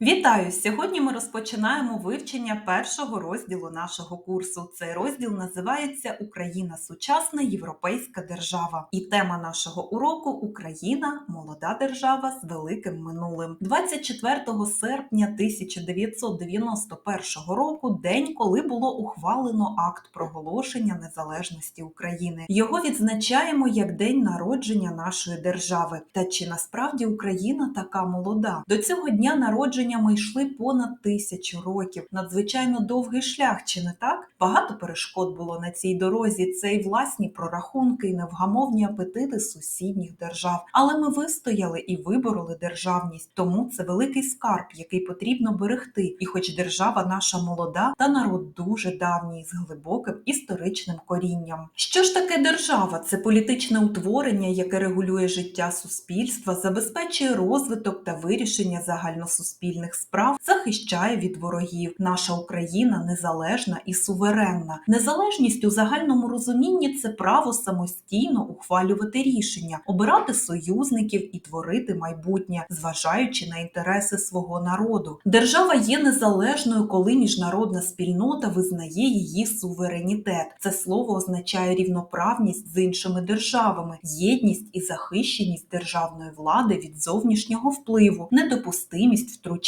Вітаю! Сьогодні ми розпочинаємо вивчення першого розділу нашого курсу. Цей розділ називається Україна сучасна європейська держава. І тема нашого уроку Україна молода держава з великим минулим. 24 серпня 1991 року, день, коли було ухвалено акт проголошення незалежності України. Його відзначаємо як день народження нашої держави. Та чи насправді Україна така молода? До цього дня народження ми йшли понад тисячу років. Надзвичайно довгий шлях, чи не так? Багато перешкод було на цій дорозі. Це й власні прорахунки, і невгамовні апетити сусідніх держав. Але ми вистояли і вибороли державність. Тому це великий скарб, який потрібно берегти. І, хоч держава наша молода, та народ дуже давній з глибоким історичним корінням. Що ж таке держава? Це політичне утворення, яке регулює життя суспільства, забезпечує розвиток та вирішення загальносуспільних справ, захищає від ворогів. Наша Україна незалежна і суверенна. Незалежність у загальному розумінні це право самостійно ухвалювати рішення, обирати союзників і творити майбутнє, зважаючи на інтереси свого народу. Держава є незалежною, коли міжнародна спільнота визнає її суверенітет. Це слово означає рівноправність з іншими державами, єдність і захищеність державної влади від зовнішнього впливу, недопустимість втручання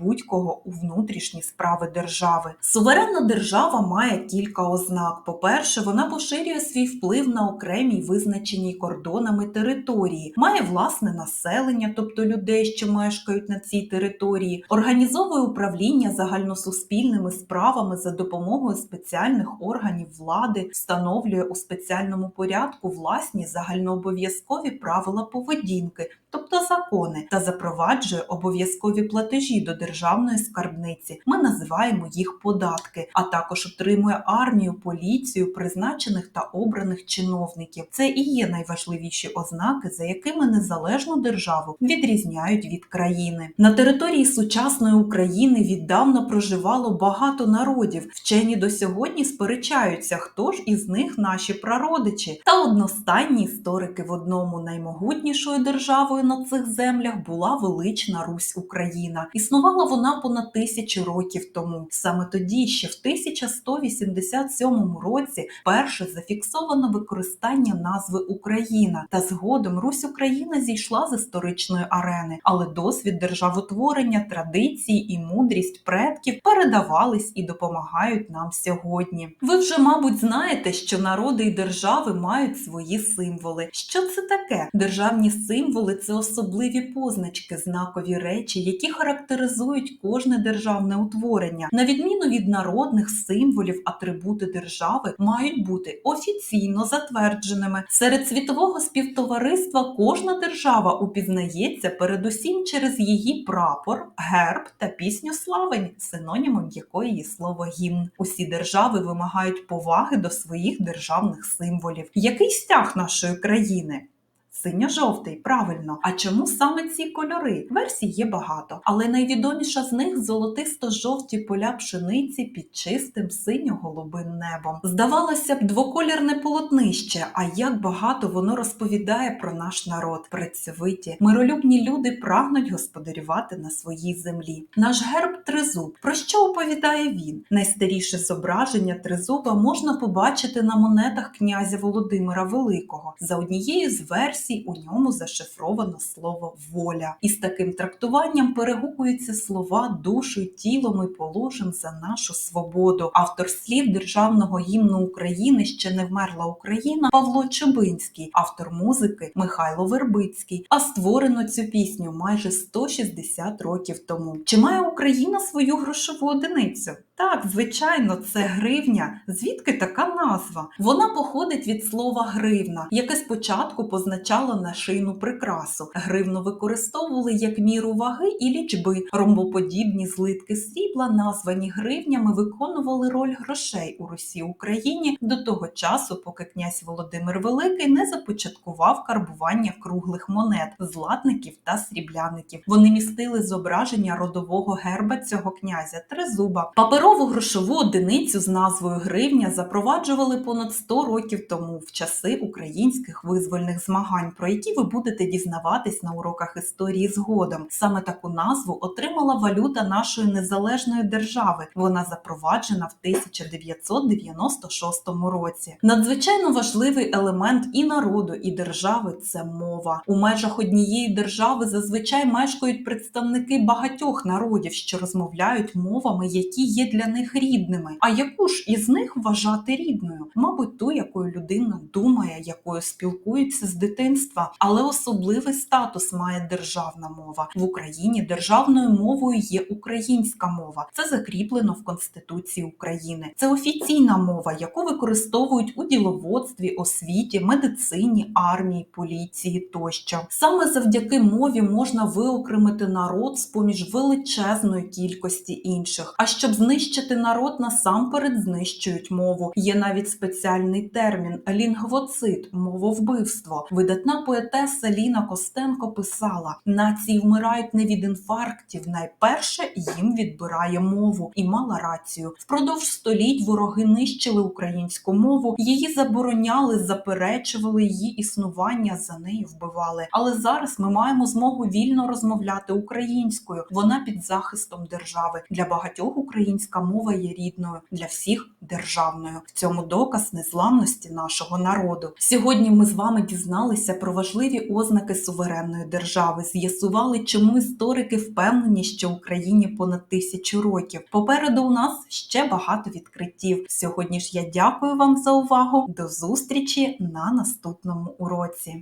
будь-кого у внутрішні справи держави. Суверенна держава має кілька ознак. По-перше, вона поширює свій вплив на окремі й визначені кордонами території, має власне населення, тобто людей, що мешкають на цій території, організовує управління загальносуспільними справами за допомогою спеціальних органів влади, встановлює у спеціальному порядку власні загальнообов'язкові правила поведінки, тобто закони, та запроваджує обов'язкові платежі до державної скарбниці. Ми називаємо їх податки, а також отримує армію, поліцію, призначених та обраних чиновників. Це і є найважливіші ознаки, за якими незалежну державу відрізняють від країни. На території сучасної України віддавна проживало багато народів. Вчені до сьогодні сперечаються, хто ж із них наші прародичі. Та одностайні історики в одному наймогутнішою державою на цих землях була велична Русь Україна. Існувала вона понад тисячу років тому. Саме тоді, ще в 1187 році, перше зафіксовано використання назви Україна, та згодом Русь Україна зійшла з історичної арени, але досвід державотворення, традиції і мудрість предків передавались і допомагають нам сьогодні. Ви вже, мабуть, знаєте, що народи і держави мають свої символи. Що це таке? Державні символи це особливі позначки, знакові речі, які характеризують кожне державне утворення. На відміну від народних символів, атрибути держави мають бути офіційно затвердженими. Серед світового співтовариства кожна держава упізнається передусім через її прапор, герб та пісню славень, синонімом якої є слово гімн. Усі держави вимагають поваги до своїх державних символів. Який стяг нашої країни? Синьо-жовтий, правильно. А чому саме ці кольори? Версій є багато, але найвідоміша з них золотисто-жовті поля пшениці під чистим синьо-голубим небом. Здавалося б, двоколірне полотнище, а як багато воно розповідає про наш народ. Працьовиті, миролюбні люди прагнуть господарювати на своїй землі. Наш герб тризуб. Про що оповідає він? Найстаріше зображення тризуба можна побачити на монетах князя Володимира Великого. За однією з версій у ньому зашифровано слово воля. І з таким трактуванням перегукуються слова душою, тілом і положим за нашу свободу. Автор слів державного гімну України ще не вмерла Україна Павло Чубинський, автор музики Михайло Вербицький. А створено цю пісню майже 160 років тому. Чи має Україна свою грошову одиницю? Так, звичайно, це гривня. Звідки така назва? Вона походить від слова гривна, яке спочатку позначало нашийну прикрасу. Гривну використовували як міру ваги і лічби. Ромбоподібні злитки срібла, названі гривнями, виконували роль грошей у Русі Україні до того часу, поки князь Володимир Великий не започаткував карбування круглих монет, златників та срібляників. Вони містили зображення родового герба цього князя тризуба. Паперові Паперову грошову одиницю з назвою гривня запроваджували понад 100 років тому в часи українських визвольних змагань, про які ви будете дізнаватись на уроках історії згодом. Саме таку назву отримала валюта нашої незалежної держави. Вона запроваджена в 1996 році. Надзвичайно важливий елемент і народу, і держави це мова. У межах однієї держави зазвичай мешкають представники багатьох народів, що розмовляють мовами, які є для них рідними. А яку ж із них вважати рідною? Мабуть, ту, якою людина думає, якою спілкується з дитинства. Але особливий статус має державна мова в Україні. Державною мовою є українська мова. Це закріплено в Конституції України. Це офіційна мова, яку використовують у діловодстві, освіті, медицині, армії, поліції тощо. Саме завдяки мові можна виокремити народ з поміж величезної кількості інших. А щоб знищити народ, насамперед знищують мову. Є навіть спеціальний термін лінгвоцид, мововбивство. Видатна поетеса Ліна Костенко писала: нації вмирають не від інфарктів, найперше їм відбирає мову, і мала рацію. Впродовж століть вороги нищили українську мову, її забороняли, заперечували її існування, за нею вбивали. Але зараз ми маємо змогу вільно розмовляти українською. Вона під захистом держави. Для багатьох українська мова є рідною, для всіх державною. В цьому доказ незламності нашого народу. Сьогодні ми з вами дізналися про важливі ознаки суверенної держави. З'ясували, чому історики впевнені, що Україні понад тисячу років. Попереду у нас ще багато відкриттів. Сьогодні ж я дякую вам за увагу. До зустрічі на наступному уроці.